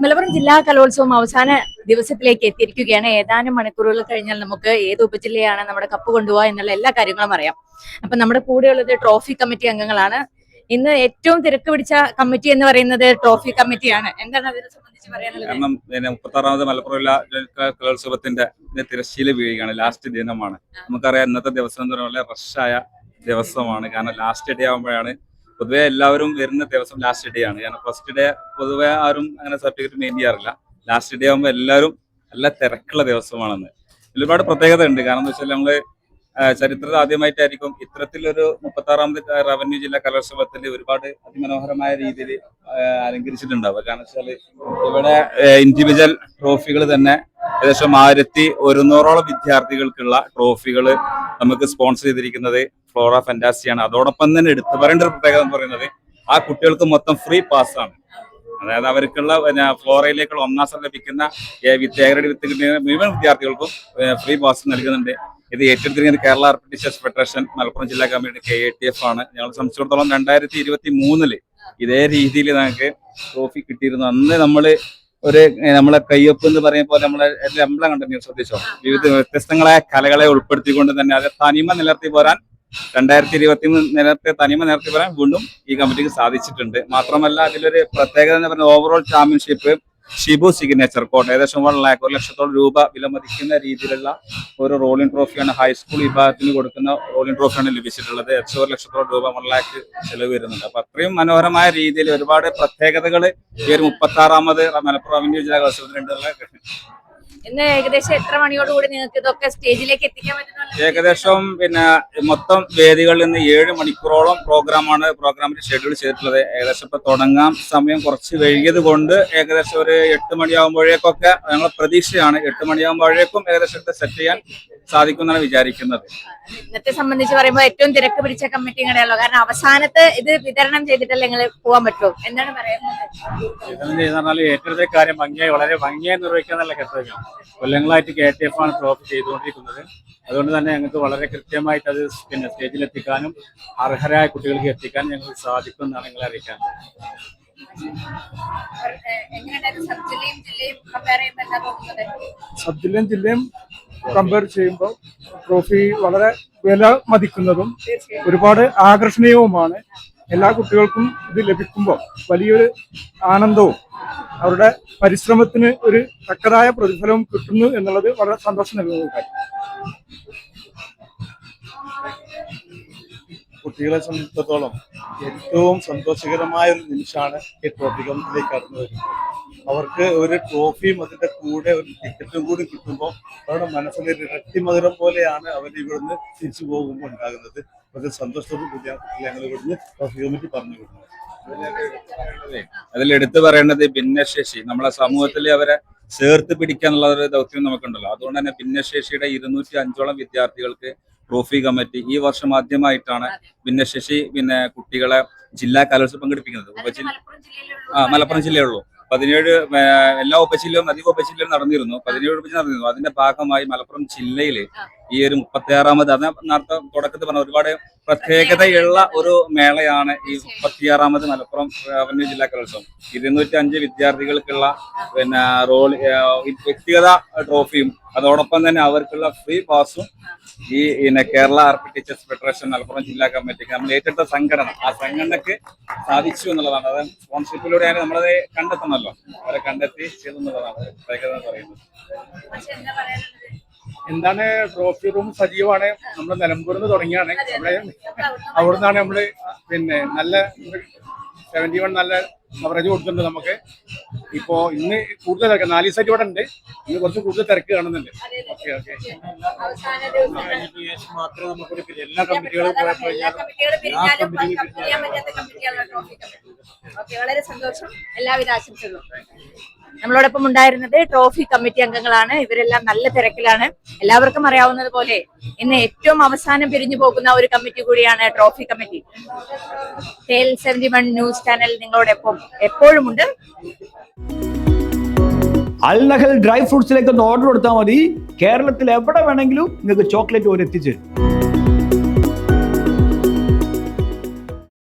മലപ്പുറം ജില്ലാ കലോത്സവം അവസാന ദിവസത്തിലേക്ക് എത്തിയിരിക്കുകയാണ്. ഏതാനും മണിക്കൂറുകൾ കഴിഞ്ഞാൽ നമുക്ക് ഏത് ഉപജില്ലയാണ് നമ്മുടെ കപ്പ് കൊണ്ടുപോകുക എന്നുള്ള എല്ലാ കാര്യങ്ങളും അറിയാം. അപ്പൊ നമ്മുടെ കൂടെയുള്ളത് ട്രോഫി കമ്മിറ്റി അംഗങ്ങളാണ്. ഇന്ന് ഏറ്റവും തിരക്ക് പിടിച്ച കമ്മിറ്റി എന്ന് പറയുന്നത് ട്രോഫി കമ്മിറ്റിയാണ്. എന്താണ് അതിനെ സംബന്ധിച്ച് പറയാനുള്ളത്? മുപ്പത്താറാമത് മലപ്പുറം ജില്ലാ കലോത്സവത്തിന്റെ തിരശ്ശീല വീഴുകയാണ്. ലാസ്റ്റ് ദിനമാണ്. നമുക്കറിയാം ഇന്നത്തെ ദിവസം എന്ന് റഷ് റഷായ ദിവസമാണ്. കാരണം ലാസ്റ്റ് ഡേ ആകുമ്പോഴാണ് പൊതുവെ എല്ലാവരും വരുന്ന ദിവസം ലാസ്റ്റ് ഡേ ആണ്. കാരണം ഫസ്റ്റ് ഡേ പൊതുവെ ആരും അങ്ങനെ സർട്ടിഫിക്കറ്റ് മെയിൻ ചെയ്യാറില്ല. ലാസ്റ്റ് ഡേ ആകുമ്പോൾ എല്ലാവരും നല്ല തിരക്കുള്ള ദിവസമാണെന്ന്. ഒരുപാട് പ്രത്യേകത ഉണ്ട് കാരണം എന്താ വെച്ചാൽ നമ്മൾ ചരിത്രത്തിൽ ആദ്യമായിട്ടായിരിക്കും ഇത്തരത്തിലൊരു മുപ്പത്താറാമത് റവന്യൂ ജില്ലാ കലോത്സവത്തിൽ ഒരുപാട് അതിമനോഹരമായ രീതിയിൽ അലങ്കരിച്ചിട്ടുണ്ടാവുക. കാരണം വെച്ചാൽ ഇവിടെ ഇൻഡിവിജ്വൽ ട്രോഫികൾ തന്നെ ഏകദേശം ആയിരത്തി ഒരുന്നൂറോളം വിദ്യാർത്ഥികൾക്കുള്ള ട്രോഫികൾ നമുക്ക് സ്പോൺസർ ചെയ്തിരിക്കുന്നത് ഫ്ലോറ ഫെന്റാസിയാണ് അതോടൊപ്പം തന്നെ എടുത്തു പറയേണ്ട ഒരു പ്രത്യേകത എന്ന് പറയുന്നത് ആ കുട്ടികൾക്ക് മൊത്തം ഫ്രീ പാസ്സാണ് അതായത് അവർക്കുള്ള ഫ്ലോറയിലേക്കുള്ള ഒന്നാം സ്ഥലം ലഭിക്കുന്ന വിദ്യാഗ്രഡി വിത്ത് മുഴുവൻ വിദ്യാർത്ഥികൾക്കും ഫ്രീ പാസ് നൽകുന്നുണ്ട്. ഇത് ഏറ്റെടുത്തിരിക്കുന്നത് Kerala art teachers federation Malappuram ജില്ലാ committee K A T F ആണ്. ഞങ്ങൾ സംബന്ധിച്ചിടത്തോളം രണ്ടായിരത്തി ഇരുപത്തി മൂന്നിൽ ഇതേ രീതിയിൽ ഞങ്ങൾക്ക് ട്രോഫി കിട്ടിയിരുന്നു. അന്ന് നമ്മൾ ഒരു നമ്മളെ കയ്യൊപ്പ് എന്ന് പറയുന്ന പോലെ നമ്മളെ അമ്പലം കണ്ടു. ശ്രദ്ധിച്ചോ? വിവിധ വ്യത്യസ്തങ്ങളായ കലകളെ ഉൾപ്പെടുത്തിക്കൊണ്ട് തന്നെ അത് തനിമ നിലർത്തി പോരാൻ രണ്ടായിരത്തി ഇരുപത്തി മൂന്ന് നേരത്തെ തനിമ നേരത്തെ പറയാൻ വീണ്ടും ഈ കമ്മിറ്റിക്ക് സാധിച്ചിട്ടുണ്ട്. മാത്രമല്ല അതിലൊരു പ്രത്യേകത എന്ന് പറയുന്നത് overall championship Shibu signature coat ഏകദേശം വൺ ലാക്ക് ഒരു ലക്ഷത്തോളം രൂപ വിലമതിക്കുന്ന രീതിയിലുള്ള ഒരു റോളിംഗ് ട്രോഫിയാണ് ഹൈസ്കൂൾ വിഭാഗത്തിന് കൊടുക്കുന്ന റോളിംഗ് ട്രോഫിയാണ് ലഭിച്ചിട്ടുള്ളത്. എച്ച് ഒരു ലക്ഷത്തോളം രൂപ വൺ ലാക്ക് ചെലവ് വരുന്നുണ്ട്. അപ്പൊ അത്രയും മനോഹരമായ രീതിയിൽ ഒരുപാട് പ്രത്യേകതകൾ ഈ ഒരു മുപ്പത്തി ആറാമത് മലപ്പുറം റവന്യൂ ജില്ലാ കലോത്സവത്തിനുണ്ട് ഇന്ന് ഏകദേശം എത്ര മണിയോടുകൂടി നിങ്ങൾക്ക് ഇതൊക്കെ സ്റ്റേജിലേക്ക് എത്തിക്കാൻ പറ്റുന്ന ഏകദേശം പിന്നെ മൊത്തം വേദികളിൽ നിന്ന് ഏഴ് മണിക്കൂറോളം പ്രോഗ്രാമാണ് പ്രോഗ്രാമിന്റെ ഷെഡ്യൂൾ ചെയ്തിട്ടുള്ളത്. ഏകദേശം ഇപ്പൊ തുടങ്ങാൻ സമയം കുറച്ച് വൈകിയത് കൊണ്ട് ഏകദേശം ഒരു എട്ട് മണിയാകുമ്പോഴേക്കൊക്കെ ഞങ്ങൾ പ്രതീക്ഷയാണ് എട്ട് മണിയാകുമ്പോഴേക്കും ഏകദേശം സെറ്റ് ചെയ്യാൻ സാധിക്കുമെന്നാണ് വിചാരിക്കുന്നത്. ഇന്നത്തെ സംബന്ധിച്ച് പറയുമ്പോൾ ഏറ്റവും തിരക്ക് പിടിച്ച കമ്മിറ്റി ഇങ്ങനെയല്ലോ കാരണം അവസാനത്ത് ഇത് വിതരണം ചെയ്തിട്ടല്ലേ നിങ്ങൾ പോകാൻ പറ്റുമോ എന്താണ് പറയുന്നത്? ഏറ്റവും കാര്യം ഭംഗിയായി വളരെ ഭംഗിയായി നിർവഹിക്കാൻ നല്ല കർത്തവ്യം കൊല്ലങ്ങളായിട്ട് കെ ടി എഫ് ആണ് ട്രോഫി ചെയ്തുകൊണ്ടിരിക്കുന്നത്. അതുകൊണ്ട് തന്നെ ഞങ്ങൾക്ക് വളരെ കൃത്യമായിട്ട് അത് പിന്നെ സ്റ്റേജിൽ എത്തിക്കാനും അർഹരായ കുട്ടികൾക്ക് എത്തിക്കാനും ഞങ്ങൾക്ക് സാധിക്കും എന്നാണ് നിങ്ങളെ അറിയിക്കാൻ സബ് ജില്ലയും ജില്ലയും കമ്പയർ ചെയ്യുമ്പോൾ ട്രോഫി വളരെ വില മതിക്കുന്നതും ഒരുപാട് ആകർഷണീയവുമാണ്. എല്ലാ കുട്ടികൾക്കും ഇത് ലഭിക്കുമ്പോൾ വലിയൊരു ആനന്ദവും അവരുടെ പരിശ്രമത്തിന് ഒരു തക്കതായ പ്രതിഫലവും കിട്ടുന്നു എന്നുള്ളത് വളരെ സന്തോഷം നൽകുന്ന കാര്യം. കുട്ടികളെ സംബന്ധിച്ചിടത്തോളം ഏറ്റവും സന്തോഷകരമായ ഒരു നിമിഷമാണ് ഈ ട്രോഫി കമ്മിറ്റിയിലേക്ക് കടന്നു വരുന്നത് അവർക്ക് ഒരു ട്രോഫിയും അതിന്റെ കൂടെ ഒരു ടിക്കറ്റും കൂടി കിട്ടുമ്പോൾ അവരുടെ മനസ്സിലെ ഇരട്ടി മധുരം പോലെയാണ് അവർ ഇവിടുന്ന് തിരിച്ചു പോകുമ്പോൾ ഉണ്ടാകുന്നത്. വളരെ സന്തോഷത്തോടു കുട്ടികളെ ഞങ്ങൾ ഇവിടുന്ന് കമ്മിറ്റി പറഞ്ഞു വിടുന്നത് അതിൽ എടുത്തു പറയേണ്ടത് ഭിന്നശേഷി. നമ്മളെ സമൂഹത്തിൽ അവരെ ചേർത്ത് പിടിക്കുക എന്നുള്ള ഒരു ദൗത്യം നമുക്കുണ്ടല്ലോ. അതുകൊണ്ട് തന്നെ ഭിന്നശേഷിയുടെ ഇരുന്നൂറ്റി അഞ്ചോളം വിദ്യാർത്ഥികൾക്ക് ട്രോഫി കമ്മിറ്റി ഈ വർഷം ആദ്യമായിട്ടാണ് ഭിന്നശേഷി പിന്നെ കുട്ടികളെ ജില്ലാ കലോത്സവം പങ്കെടുപ്പിക്കുന്നത്. ആ മലപ്പുറം ജില്ലയുള്ളൂ പതിനേഴ് എല്ലാ ഉപജില്ലയും അധിക ഉപജില്ലയും നടന്നിരുന്നു. പതിനേഴ് ഉപജില്ല നടന്നിരുന്നു. അതിന്റെ ഭാഗമായി മലപ്പുറം ജില്ലയിൽ ഈ ഒരു മുപ്പത്തി ആറാമത് അത് നേരത്തെ തുടക്കത്തിൽ പറഞ്ഞ ഒരുപാട് പ്രത്യേകതയുള്ള ഒരു മേളയാണ് ഈ മുപ്പത്തിയാറാമത് മലപ്പുറം റവന്യൂ ജില്ലാ കലോത്സവം. ഇരുന്നൂറ്റി അഞ്ച് വിദ്യാർത്ഥികൾക്കുള്ള പിന്നെ റോൾ വ്യക്തിഗത ട്രോഫിയും അതോടൊപ്പം തന്നെ അവർക്കുള്ള ഫ്രീ പാസും ഈ പിന്നെ Kerala art teachers federation Malappuram ജില്ലാ കമ്മിറ്റിക്ക് നമ്മൾ ഏറ്റെടുത്ത സംഘടന. ആ സംഘടനക്ക് സാധിച്ചു എന്നുള്ളതാണ്. അത് സ്പോൺസർഷിപ്പിലൂടെയാണ് നമ്മളത് കണ്ടെത്തണമല്ലോ അവരെ കണ്ടെത്തി ചെയ്തു എന്നുള്ളതാണ് പ്രത്യേകത പറയുന്നത്. എന്താണ് ട്രോഫി റൂം സജീവമാണ് നമ്മൾ നിലമ്പൂരിൽ നിന്ന് തുടങ്ങിയാണ് അവിടെ അവിടുന്നാണ് നമ്മൾ പിന്നെ നല്ല സെവന്റി വൺ നല്ല കവറേജ് കൊടുക്കുന്നുണ്ട് നമുക്ക്. ഇപ്പോ ഇന്ന് കൂടുതൽ തിരക്ക് നാല് ദിവസമായിട്ട് ഇവിടെ ഉണ്ട്. ഇന്ന് കുറച്ച് കൂടുതൽ തിരക്ക് കാണുന്നുണ്ട്. Okay okay. അവസാന ദിവസം. നമുക്കൊരു എല്ലാ കമ്മിറ്റികളും വളരെ സന്തോഷം. എല്ലാവിധ ആശംസകളും. നമ്മളോടൊപ്പം ഉണ്ടായിരുന്നത് ട്രോഫി കമ്മിറ്റി അംഗങ്ങളാണ്. ഇവരെല്ലാം നല്ല തിരക്കിലാണ്. എല്ലാവർക്കും അറിയാവുന്നത് പോലെ ഇന്ന് ഏറ്റവും അവസാനം പിരിഞ്ഞു പോകുന്ന ഒരു കമ്മിറ്റി കൂടിയാണ് trophy committee. Tail seventy one news channel നിങ്ങളോടൊപ്പം എപ്പോഴും ഉണ്ട് അൽനഹൽ ഡ്രൈ ഫ്രൂട്ട്സിലേക്ക് ഒന്ന് ഓർഡർ കൊടുത്താൽ മതി. കേരളത്തിൽ എവിടെ വേണമെങ്കിലും നിങ്ങൾക്ക് ചോക്ലേറ്റ് ഒരു എത്തിച്ചേരും.